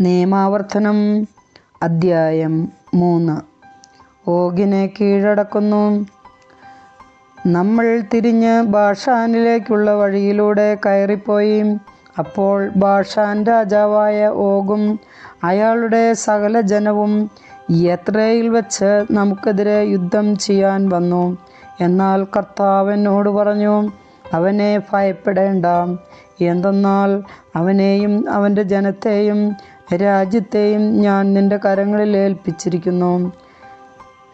നിയമാവർത്തനം അദ്ധ്യായം മൂന്ന്. ഓഗിനെ കീഴടക്കുന്നു. നമ്മൾ തിരിഞ്ഞ് ബാഷാനിലേക്കുള്ള വഴിയിലൂടെ കയറിപ്പോയി. അപ്പോൾ ബാഷാൻ രാജാവായ ഓഗും അയാളുടെ സകല ജനവും യത്രയിൽ വെച്ച് നമുക്കെതിരെ യുദ്ധം ചെയ്യാൻ വന്നു. എന്നാൽ കർത്താവെന്നോട് പറഞ്ഞു അവനെ ഭയപ്പെടേണ്ട. എന്തെന്നാൽ അവനെയും അവന്റെ ജനത്തെയും രാജ്യത്തെയും ഞാൻ നിന്റെ കരങ്ങളിൽ ഏൽപ്പിച്ചിരിക്കുന്നു.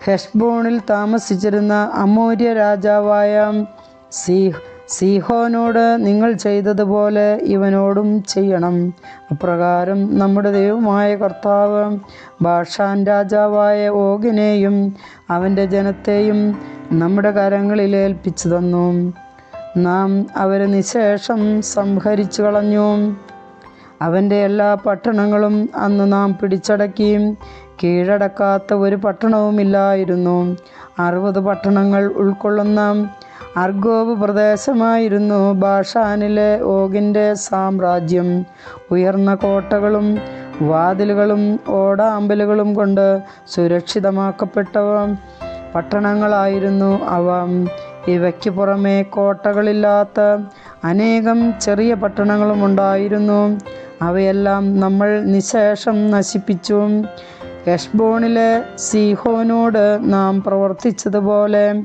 ഹെഷ്ബോണിൽ താമസിച്ചിരുന്ന അമൂര്യ രാജാവായ സീ സീഹോനോട് നിങ്ങൾ ചെയ്തതുപോലെ ഇവനോടും ചെയ്യണം. അപ്രകാരം നമ്മുടെ ദൈവമായ കർത്താവ് ബാഷാൻ രാജാവായ ഓഗിനെയും അവന്റെ ജനത്തെയും നമ്മുടെ കരങ്ങളിൽ ഏൽപ്പിച്ചു തന്നു. നാം അവരെ നിശേഷം സംഹരിച്ചു കളഞ്ഞു. അവന്റെ എല്ലാ പട്ടണങ്ങളും അന്ന് നാം പിടിച്ചടക്കി. കീഴടക്കാത്ത ഒരു പട്ടണവുമില്ലായിരുന്നു. അറുപത് പട്ടണങ്ങൾ ഉൾക്കൊള്ളുന്ന അർഗോബ് പ്രദേശമായിരുന്നു ബാഷാനിലെ ഓഗിന്റെ സാമ്രാജ്യം. ഉയർന്ന കോട്ടകളും വാതിലുകളും ഓടാമ്പലുകളും കൊണ്ട് സുരക്ഷിതമാക്കപ്പെട്ടവ പട്ടണങ്ങളായിരുന്നു അവ. ഇവയ്ക്ക് പുറമെ കോട്ടകളില്ലാത്ത അനേകം ചെറിയ പട്ടണങ്ങളും ഉണ്ടായിരുന്നു. അവയെല്ലാം നമ്മൾ നിശേഷം നശിപ്പിച്ചു. യഷ്ബോണിലെ സീഹോനോട് നാം പ്രവർത്തിച്ചതുപോലെ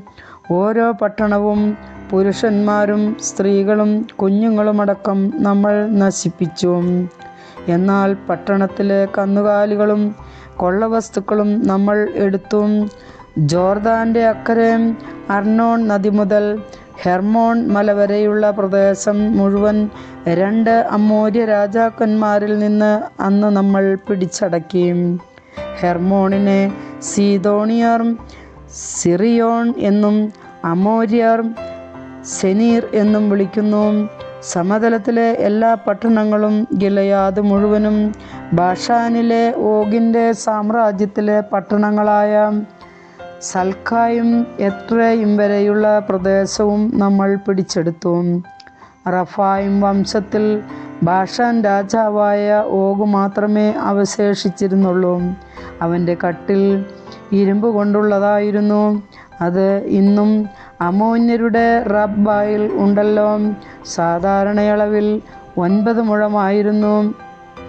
ഓരോ പട്ടണവും പുരുഷന്മാരും സ്ത്രീകളും കുഞ്ഞുങ്ങളുമടക്കം നമ്മൾ നശിപ്പിച്ചു. എന്നാൽ പട്ടണത്തിലെ കന്നുകാലികളും കൊള്ളവസ്തുക്കളും നമ്മൾ എടുത്തു. ജോർദാന്റെ അക്കരെ അർണോൺ നദി മുതൽ ഹെർമോൺ മലവരെയുള്ള പ്രദേശം മുഴുവൻ രണ്ട് അമൂര്യ രാജാക്കന്മാരിൽ നിന്ന് അന്ന് നമ്മൾ പിടിച്ചടക്കി ഹെർമോണിനെ സീതോണിയർ സിറിയോൺ എന്നും അമോര്യർ സെനീർ എന്നും വിളിക്കുന്നു. സമതലത്തിലെ എല്ലാ പട്ടണങ്ങളും ഗിലയാത് മുഴുവനും ബാഷാനിലെ ഓഗിന്റെ സാമ്രാജ്യത്തിലെ പട്ടണങ്ങളായ സൽക്കായും എത്രയും വരെയുള്ള പ്രദേശവും നമ്മൾ പിടിച്ചെടുത്തു. റഫായും വംശത്തിൽ ഭാഷാൻ രാജാവായ ഓഗ് മാത്രമേ അവശേഷിച്ചിരുന്നുള്ളൂ. അവന്റെ കട്ടിൽ ഇരുമ്പ് കൊണ്ടുള്ളതായിരുന്നു. അത് ഇന്നും അമോന്യരുടെ റബ്ബായിൽ ഉണ്ടല്ലോ. സാധാരണയളവിൽ ഒൻപത് മുഴമായിരുന്നു.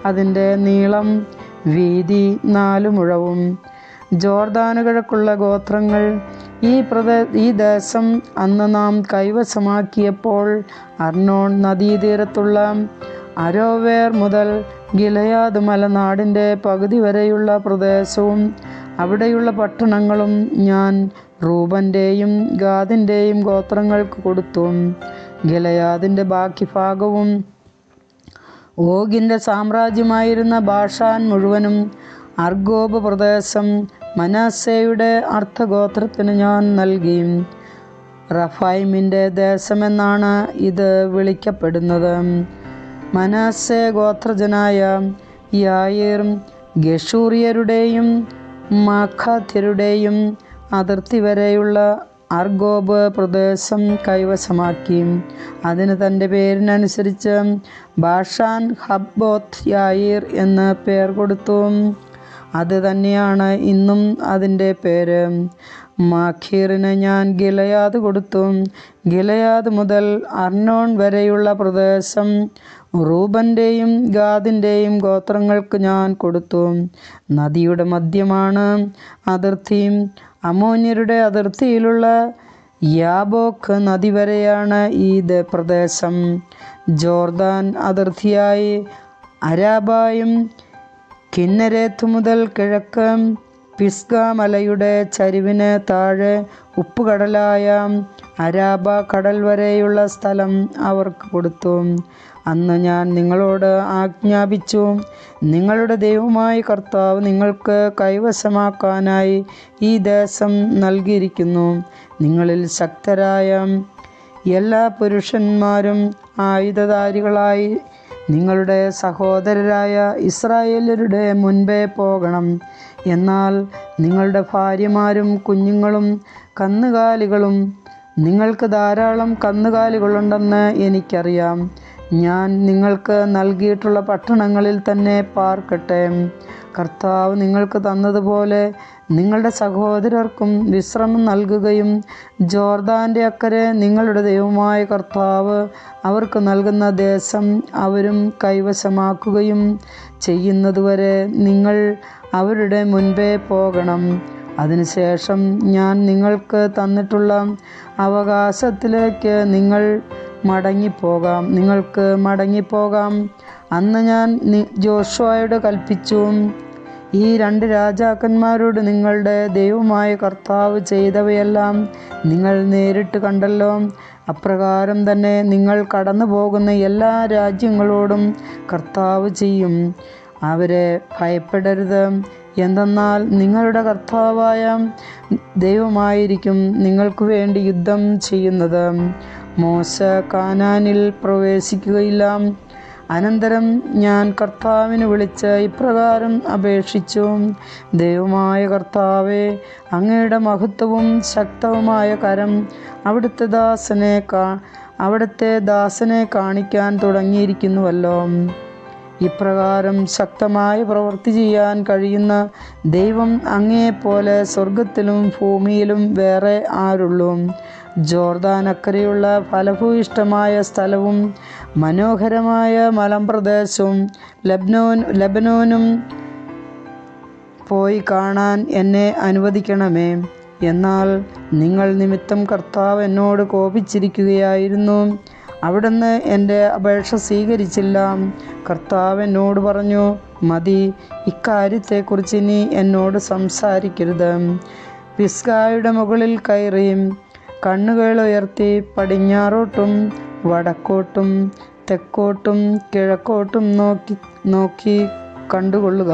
അതിന്റെ നീളം വീതി നാല് മുഴവും. ജോർദാന് കിഴക്കുള്ള ഗോത്രങ്ങൾ ഈ പ്രദേ ഈ ദേശം അന്ന് നാം കൈവശമാക്കിയപ്പോൾ അർണോൺ നദീതീരത്തുള്ള അരോവേർ മുതൽ ഗിലയാദ് മലനാടിന്റെ പകുതി വരെയുള്ള പ്രദേശവും അവിടെയുള്ള പട്ടണങ്ങളും ഞാൻ റൂബന്റെയും ഗാദിന്റെയും ഗോത്രങ്ങൾക്ക് കൊടുത്തു. ഗിലയാദിന്റെ ബാക്കി ഭാഗവും ഓഗിന്റെ സാമ്രാജ്യമായിരുന്ന ഭാഷാൻ മുഴുവനും അർഗോബ് പ്രദേശം മനാസയുടെ അർത്ഥഗോത്രത്തിന് ഞാൻ നൽകി. റഫൈമിന്റെ ദേശമെന്നാണ് ഇത് വിളിക്കപ്പെടുന്നത്. മനാസെ ഗോത്രജനായ യായിർ ഗഷൂറിയരുടെയും മഖാത്യരുടെയും അതിർത്തി വരെയുള്ള അർഗോബ് പ്രദേശം കൈവശമാക്കി. അതിന് തന്റെ പേരിനനുസരിച്ച് ബാഷാൻ ഹബ്ബോത് യായിർ എന്ന് പേർ കൊടുത്തു അത് തന്നെയാണ് ഇന്നും അതിന്റെ പേര്. മാഖീറിന് ഞാൻ ഗിലയാദ് കൊടുത്തു. ഗിലയാദ് മുതൽ അർണോൺ വരെയുള്ള പ്രദേശം റൂബന്റെയും ഗാദിന്റെയും ഗോത്രങ്ങൾക്ക് ഞാൻ കൊടുത്തു. നദിയുടെ മധ്യമാണ് അതിർത്തി. അമോന്യരുടെ അതിർത്തിയിലുള്ള യാബോക്ക് നദി വരെയാണ് ഈ പ്രദേശം. ജോർദാൻ അതിർത്തിയായി അരാബായും കിന്നരേത്ത് മുതൽ കിഴക്ക് പിസ്ഗ മലയുടെ ചരിവിന് താഴെ ഉപ്പുകടലായ അരാബ കടൽ വരെയുള്ള സ്ഥലം അവർക്ക് കൊടുത്തു. അന്ന് ഞാൻ നിങ്ങളോട് ആജ്ഞാപിച്ചു നിങ്ങളുടെ ദൈവമായ കർത്താവ് നിങ്ങൾക്ക് കൈവശമാക്കാനായി ഈ ദേശം നൽകിയിരിക്കുന്നു. നിങ്ങളിൽ ശക്തരായ എല്ലാ പുരുഷന്മാരും ആയുധധാരികളായി നിങ്ങളുടെ സഹോദരരായ ഇസ്രായേലരുടെ മുൻപേ പോകണം. എന്നാൽ നിങ്ങളുടെ ഭാര്യമാരും കുഞ്ഞുങ്ങളും കന്നുകാലികളും നിങ്ങൾക്ക് ധാരാളം കന്നുകാലികളുണ്ടെന്ന് എനിക്കറിയാം. ഞാൻ നിങ്ങൾക്ക് നൽകിയിട്ടുള്ള പട്ടണങ്ങളിൽ തന്നെ പാർക്കട്ടെ. കർത്താവ് നിങ്ങൾക്ക് തന്നതുപോലെ നിങ്ങളുടെ സഹോദരർക്കും വിശ്രമം നൽകുകയും ജോർദാന്റെ അക്കരെ നിങ്ങളുടെ ദൈവമായ കർത്താവ് അവർക്ക് നൽകുന്ന ദേശം അവരും കൈവശമാക്കുകയും ചെയ്യുന്നതുവരെ നിങ്ങൾ അവരുടെ മുൻപേ പോകണം. അതിനുശേഷം ഞാൻ നിങ്ങൾക്ക് തന്നിട്ടുള്ള അവകാശത്തിലേക്ക് നിങ്ങൾ മടങ്ങിപ്പോകാം. നിങ്ങൾക്ക് മടങ്ങിപ്പോകാം. അന്ന് ഞാൻ ജോഷുവായോട് കൽപ്പിച്ചു. ഈ രണ്ട് രാജാക്കന്മാരോട് നിങ്ങളുടെ ദൈവമായ കർത്താവ് ചെയ്തവയെല്ലാം നിങ്ങൾ നേരിട്ട് കണ്ടല്ലോ. അപ്രകാരം തന്നെ നിങ്ങൾ കടന്നു പോകുന്ന എല്ലാ രാജ്യങ്ങളോടും കർത്താവ് ചെയ്യും. അവരെ ഭയപ്പെടരുത്. എന്തെന്നാൽ നിങ്ങളുടെ കർത്താവായ ദൈവമായിരിക്കും നിങ്ങൾക്ക് വേണ്ടി യുദ്ധം ചെയ്യുന്നത്. മോശ കാനാനിൽ പ്രവേശിക്കുകയില്ല. അനന്തരം ഞാൻ കർത്താവിന് വിളിച്ച് ഇപ്രകാരം അപേക്ഷിച്ചു. ദൈവമായ കർത്താവെ അങ്ങയുടെ മഹത്വവും ശക്തവുമായ കരം അവിടുത്തെ ദാസനെ കാ അവിടുത്തെ ദാസനെ കാണിക്കാൻ തുടങ്ങിയിരിക്കുന്നുവല്ലോ. ഇപ്രകാരം ശക്തമായി പ്രവൃത്തി ചെയ്യാൻ കഴിയുന്ന ദൈവം അങ്ങേപോലെ സ്വർഗത്തിലും ഭൂമിയിലും വേറെ ആരുള്ളൂ. ജോർദാൻ അക്കരെയുള്ള ഫലഭൂയിഷ്ടമായ സ്ഥലവും മനോഹരമായ മലമ്പ്രദേശവും ലബ്നോൻ ലബനോനും പോയി കാണാൻ എന്നെ അനുവദിക്കണമേ. എന്നാൽ നിങ്ങൾ നിമിത്തം കർത്താവ് എന്നോട് കോപിച്ചിരിക്കുകയായിരുന്നു. അവിടുന്ന് എന്റെ അപേക്ഷ സ്വീകരിച്ചില്ല. കർത്താവ് എന്നോട് പറഞ്ഞു മതി ഇക്കാര്യത്തെക്കുറിച്ച് ഇനി എന്നോട് സംസാരിക്കരുത്. പിസ്കായുടെ മുകളിൽ കയറി കണ്ണുകൾ ഉയർത്തി പടിഞ്ഞാറോട്ടും വടക്കോട്ടും തെക്കോട്ടും കിഴക്കോട്ടും നോക്കി നോക്കി കണ്ടുകൊള്ളുക.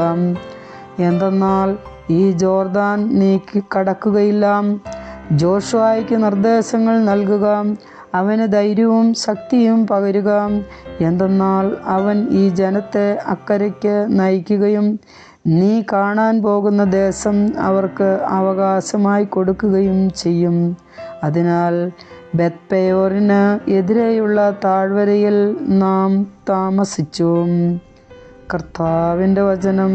എന്തെന്നാൽ ഈ ജോർദാൻ നീക്കി കടക്കുകയില്ല. ജോഷുവായിക്ക് നിർദ്ദേശങ്ങൾ നൽകുക. അവന് ധൈര്യവും ശക്തിയും പകരുക. എന്തെന്നാൽ അവൻ ഈ ജനത്തെ അക്കരയ്ക്ക് നയിക്കുകയും നീ കാണാൻ പോകുന്ന ദേശം അവർക്ക് അവകാശമായി കൊടുക്കുകയും ചെയ്യും. അതിനാൽ ബത്പയോറിന് എതിരെയുള്ള താഴ്വരയിൽ നാം താമസിച്ചു. കർത്താവിന്റെ വചനം.